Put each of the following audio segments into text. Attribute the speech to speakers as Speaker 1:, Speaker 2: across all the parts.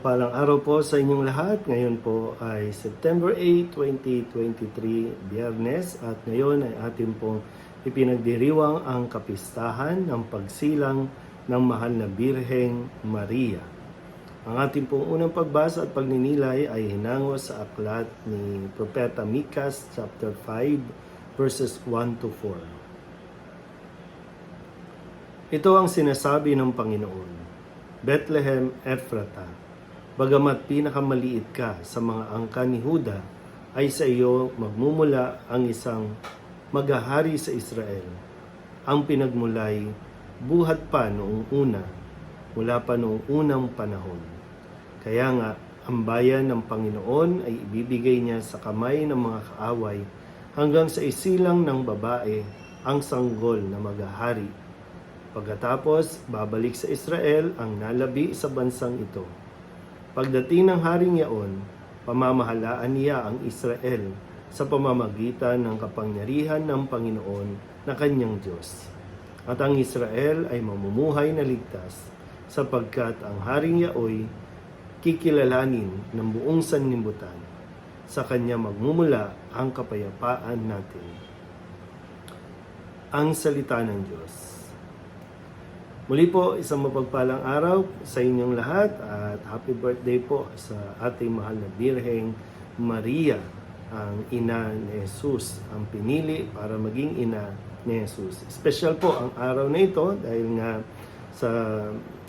Speaker 1: mapagpalang araw po sa inyong lahat. Ngayon po ay September 8, 2023, Biyernes at ngayon ay atin pong ipinagdiriwang ang kapistahan ng pagsilang ng mahal na Birheng Maria. Ang ating pong unang pagbasa at pagninilay ay hinango sa aklat ni Propeta Mikas chapter 5 verses 1 to 4. Ito ang sinasabi ng Panginoon. Bethlehem Ephrata, bagamat pinakamaliit ka sa mga angka ni Huda, ay sa iyo magmumula ang isang maghahari sa Israel. Ang pinagmulay, buhat pa noong una, mula pa noong unang panahon. Kaya nga, ang bayan ng Panginoon ay ibibigay niya sa kamay ng mga kaaway hanggang sa isilang ng babae ang sanggol na maghahari Pagkatapos, babalik sa Israel ang nalabi sa bansang ito. Pagdating ng haring yaon, pamamahalaan niya ang Israel sa pamamagitan ng kapangyarihan ng Panginoon na kanyang Diyos. At ang Israel ay mamumuhay na ligtas sapagkat ang haring yaoy kikilalanin ng buong sanlibutan. Sa kanya magmumula ang kapayapaan natin. Ang salita ng Diyos. Muli po, isang mapagpalang araw sa inyong lahat at happy birthday po sa ating mahal na Birheng Maria, ang ina ni Jesus, ang pinili para maging ina ni Jesus. Special po ang araw na ito dahil nga sa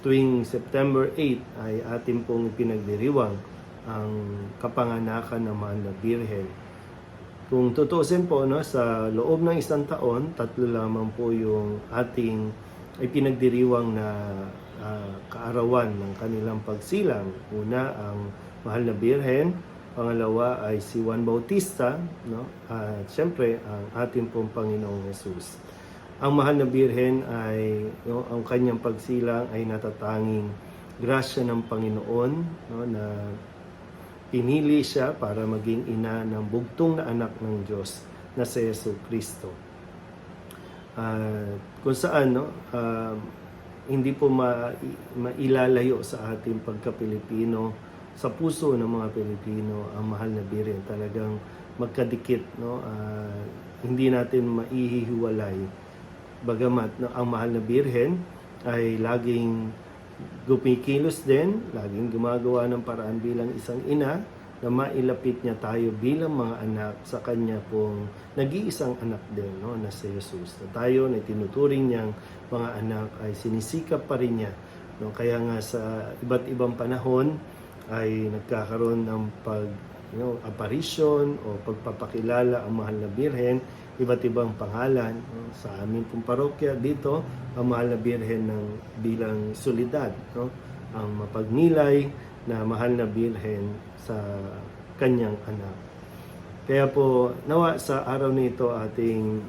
Speaker 1: tuwing September 8 ay ating pong pinagdiriwang ang kapanganakan ng mahal na Birhen. Kung tutuusin po, no, sa loob ng isang taon, tatlo lamang po yung ating ay pinagdiriwang na ah, kaarawan ng kanilang pagsilang. Una, ang Mahal na Birhen. Pangalawa ay si Juan Bautista. No? At syempre, ang ating pong Panginoong Jesus. Ang Mahal na Birhen ay, no, ang kanyang pagsilang ay natatanging grasya ng Panginoon no, na pinili siya para maging ina ng bugtong na anak ng Diyos na si Yesu Kristo. At kung saan no um, hindi po ma, mailalayo sa ating pagka-Pilipino sa puso ng mga Pilipino ang mahal na Birhen talagang magkadikit no? Ah, hindi natin maihihiwalay. Bagamat no, ang mahal na Birhen ay laging gumikilos din, laging gumagawa ng paraan bilang isang ina na mailapit niya tayo bilang mga anak sa kanya pong nag-iisang anak din no, na si Jesus. Na tayo na tinuturing niyang mga anak ay sinisikap pa rin niya. No, kaya nga sa iba't ibang panahon ay nagkakaroon ng pag you know, apparition o pagpapakilala ang mahal na birhen, iba't ibang pangalan. No? Sa aming pong parokya dito, ang mahal na birhen ng bilang solidad. No? Ang mapagnilay na mahal na birhen sa kanyang anak. Kaya po, nawa sa araw nito ating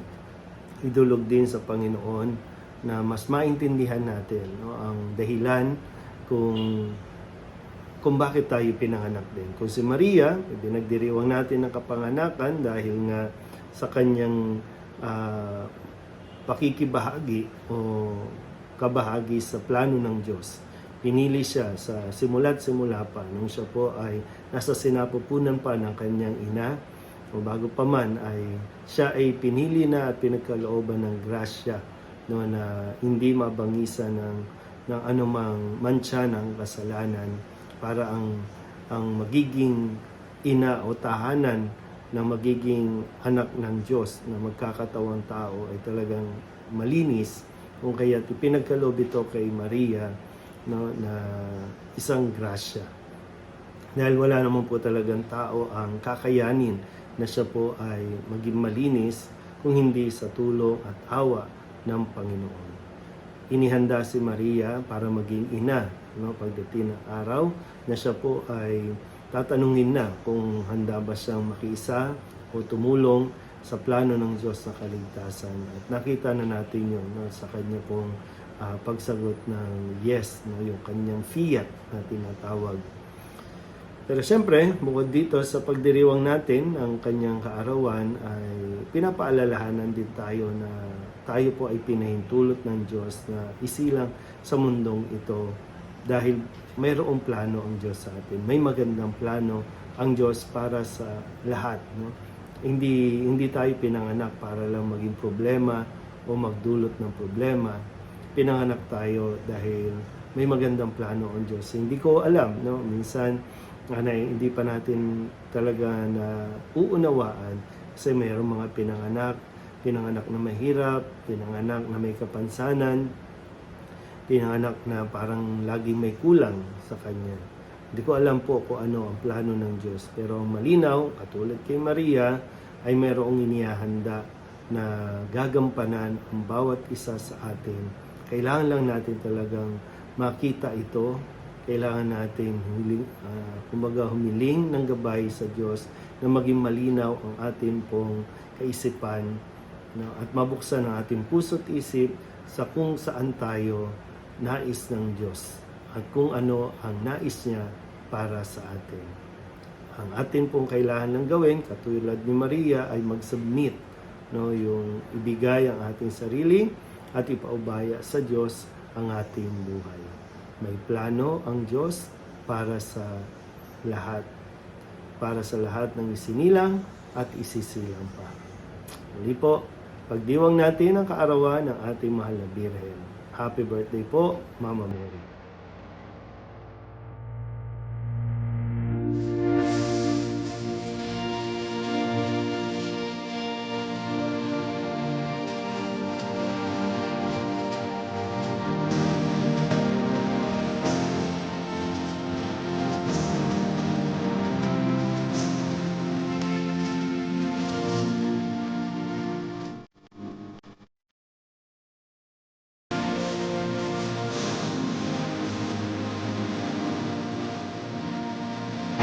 Speaker 1: idulog din sa Panginoon na mas maintindihan natin no, ang dahilan kung kung bakit tayo pinanganak din. Kung si Maria, pinagdiriwang natin ng kapanganakan dahil nga sa kanyang ah, pakikibahagi o kabahagi sa plano ng Diyos. Pinili siya sa simula't simula pa nung siya po ay nasa sinapupunan pa ng kanyang ina. O bago pa man ay siya ay pinili na at pinagkalooban ng grasya no, na hindi mabangisa ng, ng anumang mantsa ng kasalanan para ang ang magiging ina o tahanan na magiging anak ng Diyos na magkakatawang tao ay talagang malinis. Kung kaya ipinagkaloob ito kay Maria no, na isang grasya. Dahil wala naman po talagang tao ang kakayanin na siya po ay maging malinis kung hindi sa tulong at awa ng Panginoon. Inihanda si Maria para maging ina no, pagdating ng araw na siya po ay tatanungin na kung handa ba siyang makiisa o tumulong sa plano ng Diyos na kaligtasan. At nakita na natin yun no, sa kanya pong ah, pagsagot ng yes, no, yung kanyang fiat na tinatawag. Pero siyempre, bukod dito sa pagdiriwang natin ang kanyang kaarawan ay pinapaalalahanan din tayo na tayo po ay pinahintulot ng Diyos na isilang sa mundong ito dahil mayroong plano ang Diyos sa atin. May magandang plano ang Diyos para sa lahat. No? Hindi, hindi tayo pinanganak para lang maging problema o magdulot ng problema. Pinanganak tayo dahil may magandang plano ang Diyos. Hindi ko alam, no? Minsan, eh, hindi pa natin talaga na uunawaan kasi mayroong mga pinanganak, pinanganak na mahirap, pinanganak na may kapansanan, pinanganak na parang laging may kulang sa Kanya. Hindi ko alam po kung ano ang plano ng Diyos. Pero malinaw, katulad kay Maria, ay mayroong inihahanda na gagampanan ang bawat isa sa atin. Kailangan lang natin talagang makita ito. Kailangan natin humiling, ah, kumbaga humiling ng gabay sa Diyos na maging malinaw ang ating pong kaisipan no, at mabuksan ang ating puso't isip sa kung saan tayo nais ng Diyos at kung ano ang nais niya para sa atin. Ang atin pong kailangan lang gawin, katulad ni Maria, ay mag-submit, no, yung ibigay ang ating sarili at ipaubaya sa Diyos ang ating buhay. May plano ang Diyos para sa lahat, para sa lahat ng isinilang at isisilang pa. Muli po, pagdiwang natin ang kaarawan ng ating mahal na Birhen. Happy birthday po, Mama Mary.